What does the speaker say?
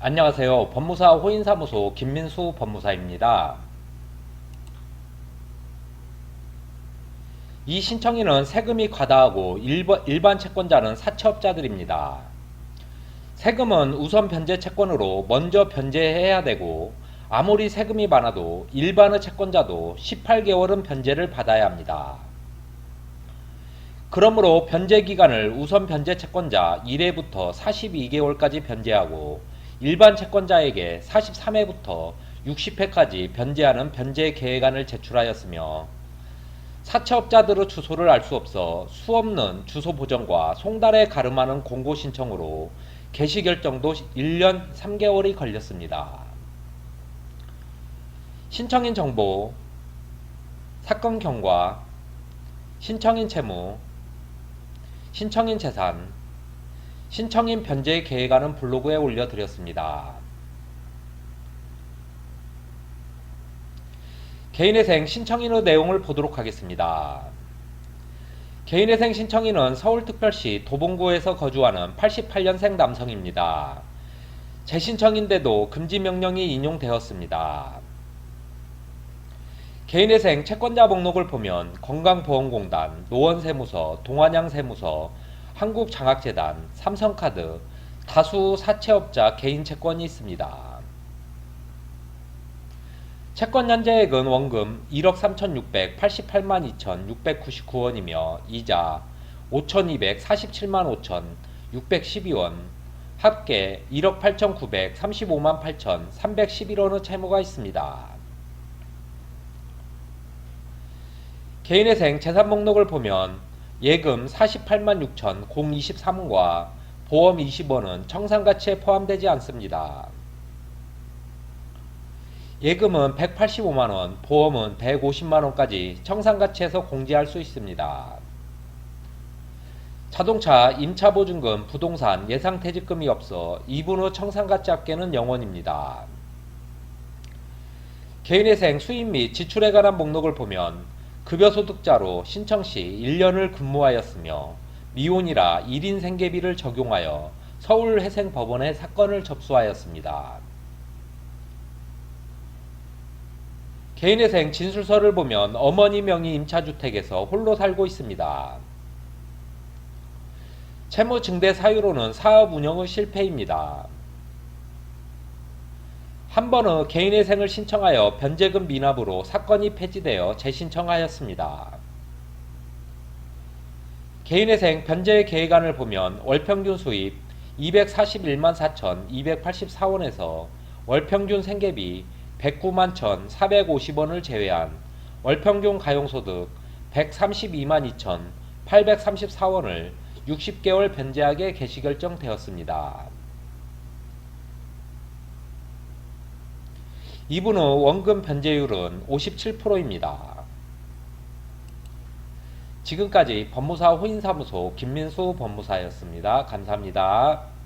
안녕하세요. 법무사 호인사무소 김민수 법무사입니다. 이 신청인은 세금이 과다하고 일반, 채권자는 사채업자들입니다. 세금은 우선 변제 채권으로 먼저 변제해야 되고 아무리 세금이 많아도 일반의 채권자도 18개월은 변제를 받아야 합니다. 그러므로 변제 기간을 우선 변제 채권자 1회부터 42개월까지 변제하고 일반 채권자에게 43회부터 60회까지 변제하는 변제 계획안을 제출하였으며 사채업자들의 주소를 알 수 없어 수 없는 주소 보정과 송달에 가름하는 공고 신청으로 개시 결정도 1년 3개월이 걸렸습니다. 신청인 정보, 사건 경과, 신청인 채무, 신청인 재산, 신청인 변제 계획안은 블로그에 올려드렸습니다. 개인회생 신청인의 내용을 보도록 하겠습니다. 개인회생 신청인은 서울특별시 도봉구에서 거주하는 88년생 남성입니다. 재신청인데도 금지명령이 인용되었습니다. 개인회생 채권자 목록을 보면 건강보험공단, 노원세무서, 동안양세무서, 한국장학재단, 삼성카드, 다수 사채업자 개인 채권이 있습니다. 채권 연재액은 원금 1억 3,688만 2,699원이며 이자 5,247만 5,612원, 합계 1억 8,935만 8,311원의 채무가 있습니다. 개인회생 재산 목록을 보면 예금 48만 6천 023원과 보험 20원은 청산가치에 포함되지 않습니다. 예금은 185만원, 보험은 150만원까지 청산가치에서 공제할 수 있습니다. 자동차, 임차보증금, 부동산, 예상퇴직금이 없어 2분 후 청산가치 합계는 0원입니다. 개인회생 수입 및 지출에 관한 목록을 보면 급여소득자로 신청 시 1년을 근무하였으며 미혼이라 1인 생계비를 적용하여 서울회생법원에 사건을 접수하였습니다. 개인회생 진술서를 보면 어머니 명의 임차주택에서 홀로 살고 있습니다. 채무 증대 사유로는 사업 운영의 실패입니다. 한 번은 개인회생을 신청하여 변제금 미납으로 사건이 폐지되어 재신청하였습니다. 개인회생 변제 계획안을 보면 월평균 수입 241만 4,284원에서 월평균 생계비 109만 1,450원을 제외한 월평균 가용소득 132만 2,834원을 60개월 변제하게 개시 결정되었습니다. 이분 후 원금 변제율은 57%입니다. 지금까지 법무사 호인사무소 김민수 법무사였습니다. 감사합니다.